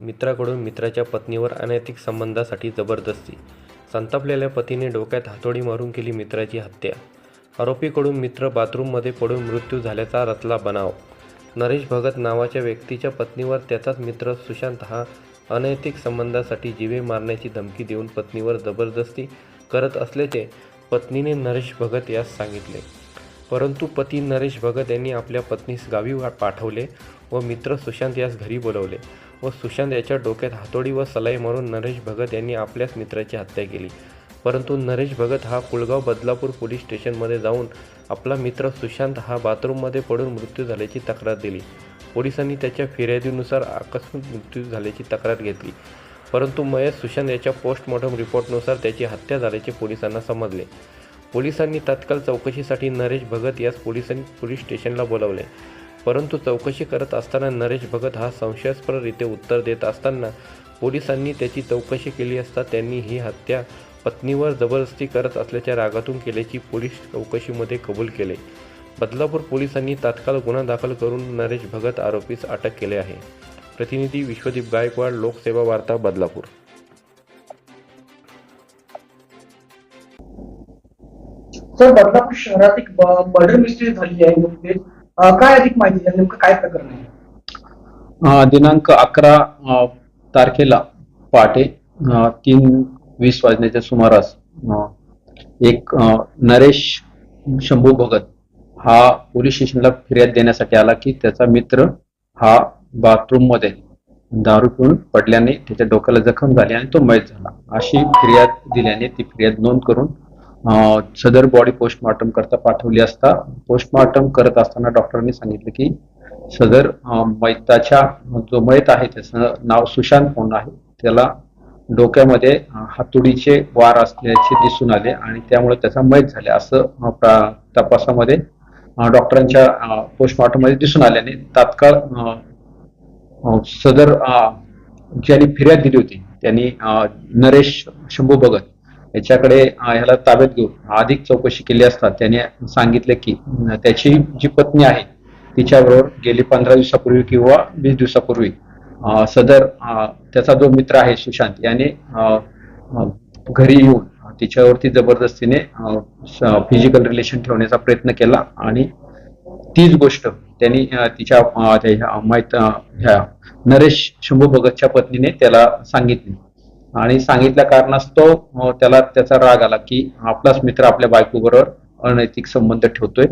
मित्राकडून मित्राच्या पत्नीवर अनैतिक संबंधासाठी जबरदस्ती. संतापलेल्या पतीने डोक्यात हातोडी मारून केली मित्राची हत्या. आरोपीकडून मित्र बाथरूममध्ये पडून मृत्यू झाल्याचा रचला बनाव. नरेश भगत नावाच्या व्यक्तीच्या पत्नीवर त्याचाच मित्र सुशांत हा अनैतिक संबंधासाठी जीवे मारण्याची धमकी देऊन पत्नीवर जबरदस्ती करत असल्याचे पत्नीने नरेश भगत यास सांगितले. परंतु पती नरेश भगत यांनी आपल्या पत्नीस गावी पाठवले व मित्र सुशांत यास घरी बोलवले व सुशांत याच्या डोक्यात हातोडी व सलाई मारून नरेश भगत यांनी आपल्याच मित्राची हत्या केली. परंतु नरेश भगत हा कुळगाव बदलापूर पोलीस स्टेशनमध्ये जाऊन आपला मित्र सुशांत हा बाथरूममध्ये पडून मृत्यू झाल्याची तक्रार दिली. पोलिसांनी त्याच्या फिर्यादीनुसार आकस्मिक मृत्यू झाल्याची तक्रार घेतली. परंतु मयत सुशांत याच्या पोस्टमॉर्टम रिपोर्टनुसार त्याची हत्या झाल्याचे पोलिसांना समजले. पोलिसांनी तात्काळ चौकशीसाठी नरेश भगत यास पोलिसांनी पोलीस स्टेशनला बोलावले. परंतु चौकशी करत असताना नरेश भगत हा संशयास्पदरीत्या उत्तर देत असताना पोलिसांनी त्याची चौकशी केली असता त्यांनी ही हत्या पत्नीवर जबरदस्ती करत असल्याच्या रागातून केल्याची पोलीस चौकशीमध्ये कबूल केले. बदलापूर पोलिसांनी तात्काळ गुन्हा दाखल करून नरेश भगत आरोपीस अटक केले आहे. प्रतिनिधी विश्वदीप गायकवाड लोकसेवा वार्ता बदलापूर. सर बदलापूर शहरात एक मर्डर मिस्ट्री झाली आहे म्हणजे, नुकतेच काय अधिक माहिती आहे नेमकं काय प्रकरण आहे? दिनांक अकरा तारखेला पहाटे तीन वीस वाजण्याच्या सुमारास एक नरेश शंभू भगत हा पोलीस स्टेशनला फिर्याद देण्यासाठी आला की त्याचा मित्र हा बाथरूममध्ये दारू पिऊन पडल्याने त्याच्या डोक्याला जखम झाली आणि तो मयत झाला. अशी फिर्याद दिल्याने ती फिर्याद नोंद करून सदर बॉडी पोस्टमॉर्टम करता पाठवली असता. पोस्टमॉर्टम करत असताना डॉक्टरांनी सांगितलं की सदर मैताच्या जो मैत आहे त्याचं नाव सुशांत म्हणून आहे. त्याला डोक्यामध्ये हातोडीचे वार असल्याचे दिसून आले आणि त्यामुळे त्याचा मैत झाले असं तपासामध्ये डॉक्टरांच्या पोस्टमॉर्टममध्ये दिसून आल्याने तात्काळ सदर ज्यांनी फिर्याद दिली होती त्यांनी नरेश शंभू भगत याच्याकडे ह्याला ताब्यात घेऊन अधिक चौकशी केली असता त्याने सांगितले की त्याची जी पत्नी आहे तिच्याबरोबर गेली पंधरा दिवसापूर्वी किंवा वीस दिवसापूर्वी सदर त्याचा जो मित्र आहे सुशांत याने घरी येऊन तिच्यावरती जबरदस्तीने फिजिकल रिलेशन ठेवण्याचा प्रयत्न केला आणि तीच गोष्ट त्यांनी तिच्या ह्या माहीत ह्या नरेश शंभू भगतच्या पत्नीने त्याला सांगितली. आणि सांगितल्या कारणास्तव त्याला त्याचा राग आला की आपलाच मित्र आपल्या बायकोबरोबर अनैतिक संबंध ठेवतोय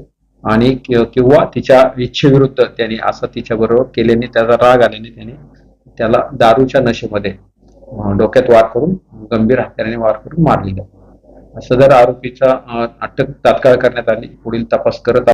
आणि किंवा तिच्या इच्छेविरुद्ध त्याने असं तिच्या बरोबर केल्याने त्याचा राग आल्याने त्याने त्याला दारूच्या नशेमध्ये डोक्यात वार करून गंभीर हत्याराने वार करून मारलेला. सदर आरोपीचा अटक तात्काळ करण्यात आली पुढील तपास करत